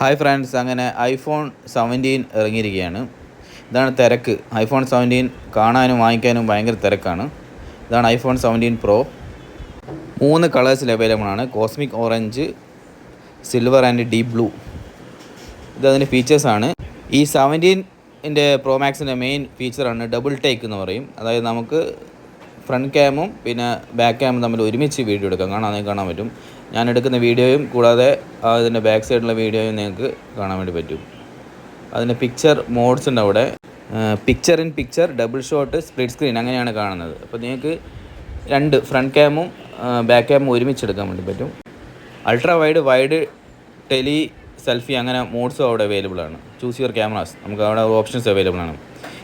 Hi friends അങ്ങനെ iPhone seventeen ഇറങ്ങിയിരിക്കുകയാണ്. ഇതാണ് തിരക്ക്. ഐഫോൺ സെവന്റീൻ കാണാനും വാങ്ങിക്കാനും ഭയങ്കര തിരക്കാണ്. ഇതാണ് ഐഫോൺ സെവന്റീൻ പ്രോ മൂന്ന് കളേഴ്സിൽ അവൈലബിൾ ആണ്. Cosmic orange silver and deep blue ഇതതിന്റെ ഫീച്ചേഴ്സാണ് ഈ സെവന്റീന്റെ പ്രോ മാക്സിന്റെ മെയിൻ ഫീച്ചറാണ് ഡബിൾ ടേക്ക് എന്ന് പറയും. അതായത് നമുക്ക് ഫ്രണ്ട് ക്യാമും പിന്നെ ബാക്ക് ക്യാമും തമ്മിൽ ഒരുമിച്ച് വീഡിയോ എടുക്കാം. കാണാൻ നിങ്ങൾക്ക് കാണാൻ പറ്റും. ഞാൻ എടുക്കുന്ന വീഡിയോയും കൂടാതെ അതിന്റെ ബാക്ക് സൈഡിലുള്ള വീഡിയോയും നിങ്ങൾക്ക് കാണാൻ വേണ്ടി പറ്റും. അതിന്റെ പിക്ചർ മോഡ്സ് ഉണ്ട് അവിടെ. Picture in picture double shot split screen അങ്ങനെയാണ് കാണുന്നത്. അപ്പോൾ നിങ്ങൾക്ക് രണ്ട് ഫ്രണ്ട് ക്യാമും ബാക്ക് ക്യാമും ഒരുമിച്ച് എടുക്കാൻ വേണ്ടി പറ്റും. Ultra wide wide tele selfie അങ്ങനെ മോഡ്സും അവിടെ അവൈലബിൾ ആണ്. ചൂസ് യുവർ ക്യാമറാസ് നമുക്ക് അവിടെ ഓപ്ഷൻസ് അവൈലബിൾ ആണ്.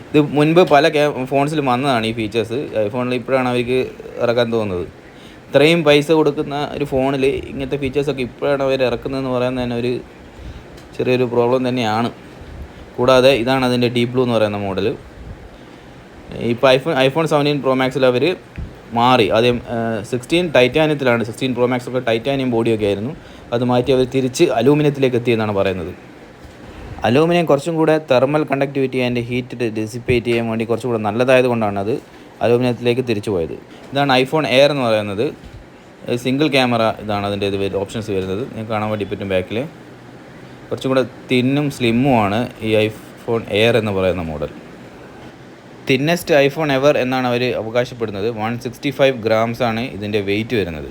ഇത് മുൻപ് പല ക്യാ ഫോൺസിലും വന്നതാണ് ഈ ഫീച്ചേഴ്സ് ഐഫോണിൽ ഇപ്പോഴാണ് അവർക്ക് ഇറക്കാൻ തോന്നുന്നത്. ഇത്രയും പൈസ കൊടുക്കുന്ന ഒരു ഫോണിൽ ഇങ്ങനത്തെ ഫീച്ചേഴ്സൊക്കെ ഇപ്പോഴാണ് അവർ ഇറക്കുന്നതെന്ന് പറയുന്നത് തന്നെ ഒരു ചെറിയൊരു പ്രോബ്ലം തന്നെയാണ്. കൂടാതെ ഇതാണ് അതിന്റെ ഡീപ് ബ്ലൂ എന്ന് പറയുന്ന മോഡൽ ഇപ്പോൾ ഐഫോൺ ഐഫോൺ സെവന്റീൻ പ്രോ മാക്സിൽ അവർ മാറി. ആദ്യം സിക്സ്റ്റീൻ ടൈറ്റാനിയത്തിലാണ് സിക്സ്റ്റീൻ പ്രോ മാക്സ് ഒക്കെ ടൈറ്റാനിയം ബോഡിയൊക്കെ ആയിരുന്നു. അത് മാറ്റി അവർ തിരിച്ച് അലൂമിനിയത്തിലേക്ക് എത്തിയെന്നാണ് പറയുന്നത്. അലൂമിനിയം കുറച്ചും കൂടെ thermal conductivity and heat dissipate ചെയ്യാൻ വേണ്ടി കുറച്ചും കൂടെ നല്ലതായത് കൊണ്ടാണ് അത് അലൂമിനിയത്തിലേക്ക് തിരിച്ചു പോയത്. ഇതാണ് ഐഫോൺ എയർ എന്ന് പറയുന്നത്. സിംഗിൾ ക്യാമറ ഇതാണ് അതിന്റെ ഇത് ഓപ്ഷൻസ് വരുന്നത്. നിങ്ങൾക്ക് കാണാൻ വേണ്ടി പറ്റും ബാക്കിൽ കുറച്ചും കൂടെ തിന്നും സ്ലിമ്മുമാണ് ഈ ഐഫോൺ എയർ എന്ന് പറയുന്ന മോഡൽ. തിന്നസ്റ്റ് ഐഫോൺ എവർ എന്നാണ് അവർ അവകാശപ്പെടുന്നത്. വൺ സിക്സ്റ്റി ഫൈവ് ഗ്രാംസ് ആണ് ഇതിന്റെ വെയിറ്റ് വരുന്നത്.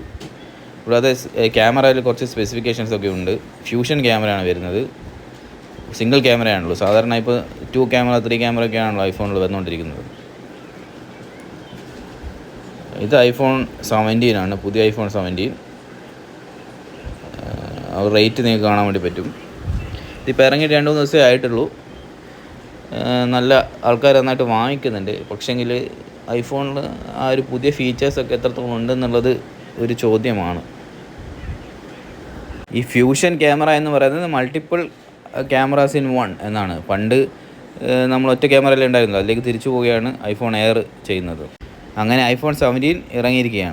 കൂടാതെ ക്യാമറയിൽ കുറച്ച് സ്പെസിഫിക്കേഷൻസ് ഒക്കെ ഉണ്ട്. ഫ്യൂഷൻ ക്യാമറയാണ് വരുന്നത്. സിംഗിൾ ക്യാമറയാണല്ലോ. സാധാരണ ഇപ്പോൾ ടു ക്യാമറ ത്രീ ക്യാമറ ഒക്കെ ആണല്ലോ ഐഫോണിൽ വന്നുകൊണ്ടിരിക്കുന്നത്. ഇത് ഐഫോൺ സെവന്റീൻ ആണ്. പുതിയ ഐഫോൺ സെവന്റീൻ റേറ്റ് നിങ്ങൾക്ക് കാണാൻ വേണ്ടി പറ്റും. ഇതിപ്പോൾ ഇറങ്ങിയിട്ട് രണ്ട് മൂന്ന് ദിവസമേ ആയിട്ടുള്ളൂ. നല്ല ആൾക്കാർ നന്നായിട്ട് വാങ്ങിക്കുന്നുണ്ട്. പക്ഷേങ്കിൽ ഐഫോണിൽ ആ ഒരു പുതിയ ഫീച്ചേഴ്സൊക്കെ എത്രത്തോളം ഉണ്ടെന്നുള്ളത് ഒരു ചോദ്യമാണ്. ഈ ഫ്യൂഷൻ ക്യാമറ എന്ന് പറയുന്നത് മൾട്ടിപ്പിൾ ക്യാമറാസ് ഇൻ വൺ എന്നാണ്. പണ്ട് നമ്മൾ ഒറ്റ ക്യാമറയിൽ ഉണ്ടായിരുന്നു അതിലേക്ക് തിരിച്ചു പോവുകയാണ് ഐഫോൺ എയർ ചെയ്യുന്നത്. അങ്ങനെ ഐഫോൺ സെവന്റീൻ ഇറങ്ങിയിരിക്കുകയാണ്.